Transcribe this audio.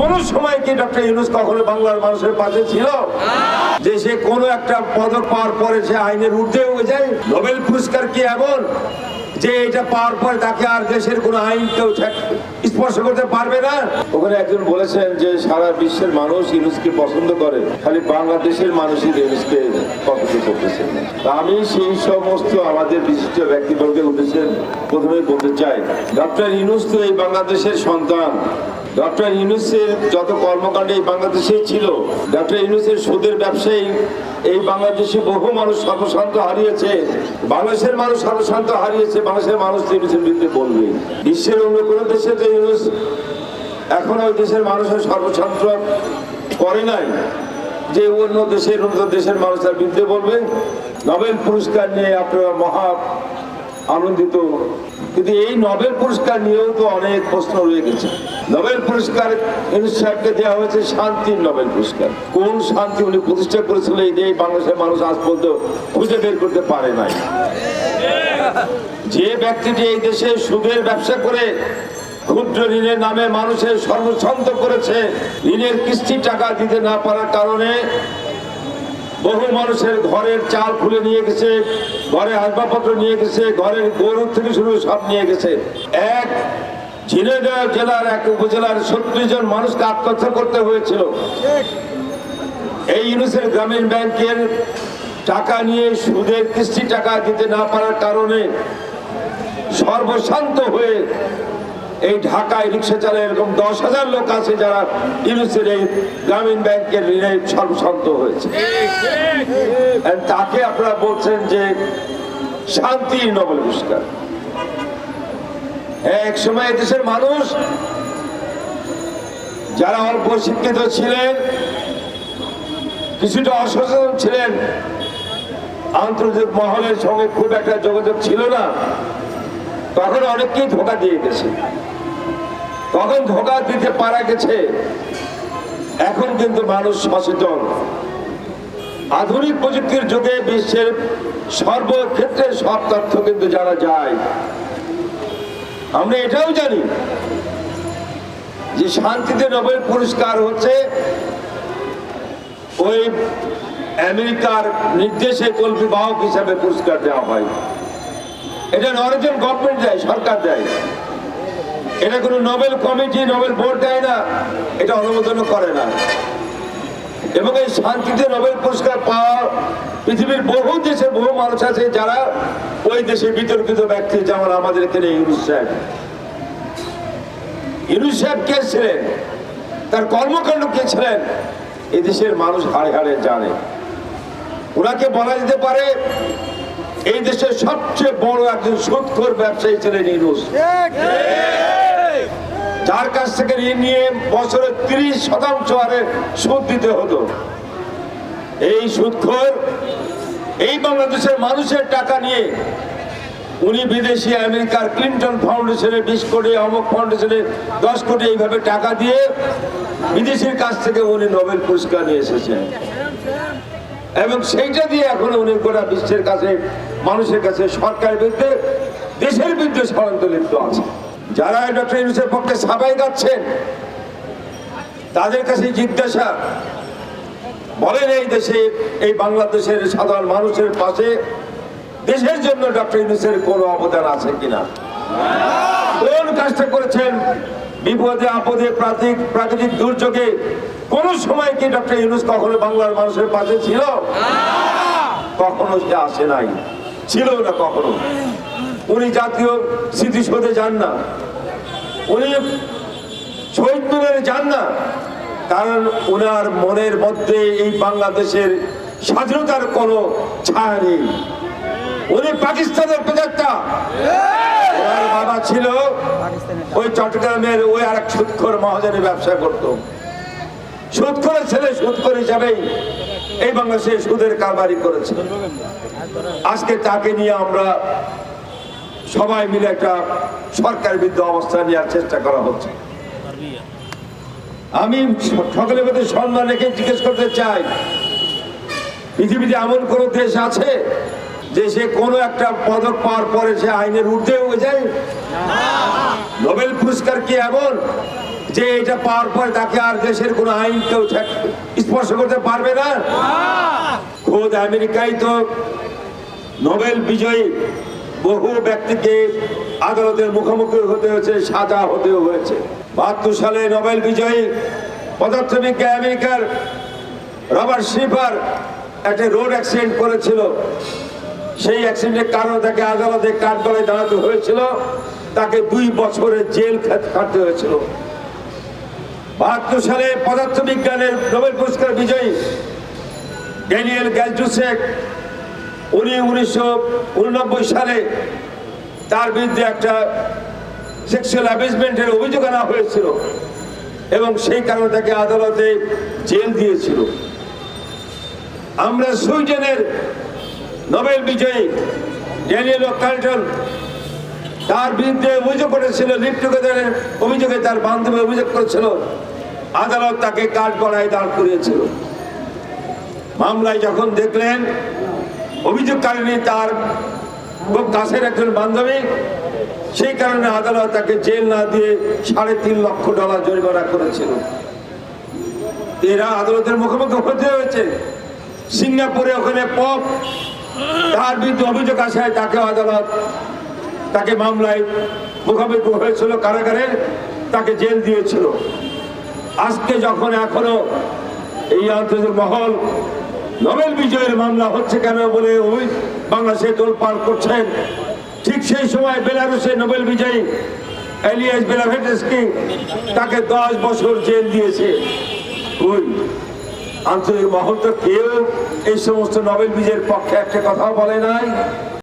কোন সময় কি ডক্টর ইউনুস কখনো বাংলার মানুষের পাশে ছিল? যে সে কোনো একটা পদক পাওয়ার পরে সে আইনের ঊর্ধ্বে হয়ে যায়? নোবেল পুরস্কার কি এমন যে এটা পাওয়ার পরে তাকে আর দেশের কোনো আইন কেউ স্পর্শ করতে পারবে না? ওখানে একজন বলেছেন যে সারা বিশ্বের মানুষ ইউনুসকে পছন্দ করে, খালি বাংলাদেশের মানুষই ইউনুসকে পছন্দ করতেছে। আমি সেই সমস্ত আমাদের বিশিষ্ট ব্যক্তিবর্গের উদ্দেশ্যে প্রথমে বলতে চাই, ডক্টর ইউনুস তো এই বাংলাদেশের সন্তান। ডক্টর ইউনুসের যত কর্মকাণ্ড এই বাংলাদেশেই ছিল, ডক্টর ইউনুসের সুদের ব্যবসায়ী এই বাংলাদেশে বহু মানুষ সর্বশান্ত হারিয়েছে, বাংলাদেশের মানুষ সর্বশান্ত হারিয়েছে, বাংলাদেশের মানুষ ইউনুসের বিরুদ্ধে বলবে। বিশ্বের অন্য কোনো দেশে তো ইউনুস এখনও ওই দেশের মানুষের সর্বশান্ত করে নাই। যে অন্য দেশের অন্য দেশের মানুষ তার বিরুদ্ধে বলবে। নোবেল পুরস্কার নিয়ে আপনারা মহা আনন্দিত। কিন্তু এই নোবেল পুরস্কার নিয়েও তো অনেক প্রশ্ন রয়ে গেছে। নোবেল পুরস্কার ইউনুস সাহেবকে দেওয়া হয়েছে শান্তির নোবেল পুরস্কার। কোন শান্তি উনি প্রতিষ্ঠা করেছিলেন এই যে বাংলাদেশের মানুষ আজ পর্যন্ত খুঁজে বের করতে পারে নাই। যে ব্যক্তিটি এই দেশে সুদের ব্যবসা করে ক্ষুদ্র ঋণের নামে মানুষের সর্বশান্ত করেছে, ঋণের কিস্তি টাকা দিতে না পারার কারণে বহু মানুষের ঘরের চাল খুলে নিয়ে গেছে ঘরের আসবাবপত্র নিয়ে গেছে, ঘরের গরু থেকে শুরু সব নিয়ে গেছে। এক ঝিনাইদহ জেলার এক উপজেলার ছত্রিশ জন মানুষকে আত্মহত্যা করতে হয়েছিল। এই ইউনিসেফ গ্রামীণ ব্যাংকের টাকা নিয়ে সুদের কিস্তি টাকা দিতে না পারার কারণে সর্বশান্ত হয়ে এই ঢাকায় রিক্সা চালায় এরকম দশ হাজার লোক আছে যারা ইউনিসেফের এই গ্রামীণ ব্যাংকের ঋণে সর্বশান্ত হয়েছে। তাকে আপনারা বলছেন যে শান্তি নোবেল পুরস্কার। এক সময় দেশের মানুষ যারা অল্প শিক্ষিত ছিলেন, কিছুটা অসচেতন ছিলেন, আন্তর্জাতিক মহলের সঙ্গে খুব একটা যোগাযোগ ছিল না। তখন অনেককেই ধোকা দিয়ে গেছে। তখন ধোকা দিতে পারা গেছে। এখন কিন্তু মানুষ সচেতন। আধুনিক প্রযুক্তির যুগে বিশ্বের সর্বক্ষেত্রে সব তথ্য কিন্তু জানা যায়। আমরা এটাও জানি যে শান্তিতে নোবেল পুরস্কার হচ্ছে ওই আমেরিকার নির্দেশে কল্পি বাহক হিসাবে পুরস্কার দেওয়া হয়। এটা নরেজন গভর্নমেন্ট দেয়, সরকার দেয়। এটা কোনো নোবেল কমিটি নোবেল বোর্ড দেয় না। এটা অনুমোদনও করে না। এবং এই শান্তিতে নোবেল পুরস্কার পাওয়া পৃথিবীর বহু দেশে বহু মানুষ আছে যারা ওই দেশে বিতর্কিত ব্যক্তি যেমন আমাদের এখানে ইউনুস সাহেব। ইউনুস সাহেব কে ছিলেন? তার কর্মকাণ্ড কে ছিলেন? এই দেশের মানুষ হাড়ে হাড়ে জানে। ওনাকে বলা যেতে পারে এই দেশের সবচেয়ে বড় একজন সুদখোর ব্যবসায়ী ছিলেন ইউনুস। যার কাছ থেকে ঋণ নিয়ে বছরে তিরিশ শতাংশ হারে সুদ দিতে হতো। এই সুদখোর এই বাংলাদেশের মানুষের টাকা নিয়ে উনি বিদেশি আমেরিকার ক্লিন্টন ফাউন্ডেশনে বিশ কোটি অমুক ফাউন্ডেশনে দশ কোটি এইভাবে টাকা দিয়ে বিদেশির কাছ থেকে উনি নোবেল পুরস্কার নিয়ে এসেছেন। এবং সেইটা দিয়ে এখন উনি গোটা বিশ্বের কাছে মানুষের কাছে সরকারের বিরুদ্ধে দেশের বিরুদ্ধে ষড়যন্ত্র লিপ্ত আছে। যারা ডক্টর ইউনুসের পক্ষে সাবাই গাচ্ছেন তাদের কাছে জিজ্ঞাসা বলেন এই দেশে এই বাংলাদেশের সাধারণ মানুষের পাশে দেশের জন্য ডক্টর ইউনুসের কোনো অবদান আছে কিনা? কোন কাজটা করেছেন। বিপদে আপদে প্রাকৃতিক প্রাকৃতিক দুর্যোগে কোন সময় কি ডক্টর ইউনুস কখনো বাংলার মানুষের পাশে ছিল? কখনো সে আসে নাই। ছিল না কখনো। উনি জাতীয় স্মৃতিসৌধে যান না। উনি শহীদ মিনারে যান না। কারণ ওনার মনের মধ্যে এই বাংলাদেশের স্বাধীনতার কোনো ছায়া নেই। উনি পাকিস্তানের প্রজাক্তা ওনার বাবা ছিল ওই চট্টগ্রামের ওই আর এক সুৎখর মহাজনের ব্যবসা করত। সুৎখরের ছেলে সুৎখর হিসাবেই এই বাংলাদেশে সুদের কারবারি করেছে। আজকে তাকে নিয়ে আমরা সবাই মিলে একটা সরকার বিরুদ্ধে অবস্থান নেওয়ার চেষ্টা করা হচ্ছে। আমি সকলের মধ্যে সম্মান রেখে জিজ্ঞেস করতে চাই পৃথিবীতে এমন কোন দেশ আছে যে সে কোনো একটা পদক পাওয়ার পরে সে আইনের ঊর্ধ্বে হয়ে যায়? নোবেল পুরস্কার কি এমন? যে এটা পাওয়ার পরে তাকে আর দেশের কোনো আইন কেউ স্পর্শ করতে পারবে না। খোদ আমেরিকায় তো নোবেল বিজয়ী বহু ব্যক্তিকে আদালতের মুখোমুখি হতে হয়েছে, সাজা হতেও হয়েছে। বাহাত্তর সালে নোবেল বিজয়ী পদার্থবিজ্ঞান আমেরিকার রবার্ট শিফার একটা রোড অ্যাক্সিডেন্ট করেছিল। সেই অ্যাক্সিডেন্টের কারণে তাকে আদালতে কাঠগড়ায় দাঁড়াতে হয়েছিল। তাকে দুই বছরের জেল খাট- খাটতে হয়েছিল। বাহাত্তর সালে পদার্থবিজ্ঞানের নোবেল পুরস্কার বিজয়ী ড্যানিয়েল গ্যালজুসেক উনি উনিশশো উননব্বই সালে তার বিরুদ্ধে একটা সেক্সুয়াল অ্যাবিজমেন্টের অভিযোগ আনা হয়েছিল এবং সেই কারণে তাকে আদালতে জেল দিয়েছিল। আমরা সুইডেনের নোবেল বিজয়ী ড্যানিয়েল কার্টন তার বিরুদ্ধে অভিযোগ করেছিল লিপ্টুকেদের অভিযোগে তার বান্ধবী অভিযোগ করেছিল। আদালত তাকে কাঠ গড়ায় দাঁড় করিয়েছিল। মামলায় যখন দেখলেন অভিযোগকারিনী তার খুব কাছের একজন বান্ধবী, সেই কারণে আদালত তাকে জেল না দিয়ে সাড়ে তিন লক্ষ ডলার জরিমানা করেছিল। এরা আদালতের মুখোমুখি হতে হয়েছে। সিঙ্গাপুরে ওখানে পপ, তার বিরুদ্ধে অভিযোগ আসায় তাকে আদালত তাকে মামলায় মুখোমুখি হয়েছিল, কারাগারে তাকে জেল দিয়েছিল। আজকে যখন এখনও এই আন্তর্জাতিক মহল নোবেল বিজয়ের মামলা হচ্ছে কেন বলে ওই বাংলাদেশে তোলপাড় করছেন, ঠিক সেই সময় বেলারুসের নোবেল বিজয়ী এলিয়াস বেলাভেটেসকে তাকে দশ বছর জেল দিয়েছে। ওই আন্তর্জাতিক মহল তো কেউ এই সমস্ত নোবেল বিজয়ের পক্ষে একটা কথা বলে নাই।